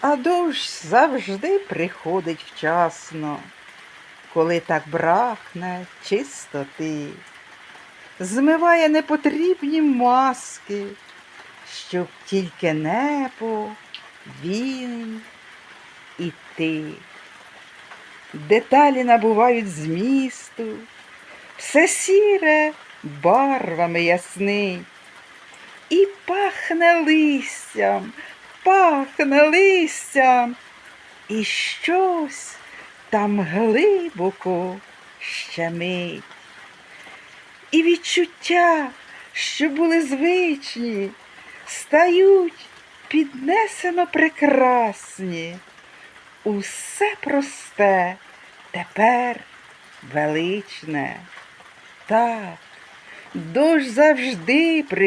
А дощ завжди приходить вчасно, коли так брахне чистоти, змиває непотрібні маски, щоб тільки небо, він і ти. Деталі набувають змісту, все сіре барвами яснить, і пахне листям, пахне листям, і щось там глибоко щемить. І відчуття, що були звичні, стають піднесено прекрасні. Усе просте тепер величне. Так, дощ завжди приходить.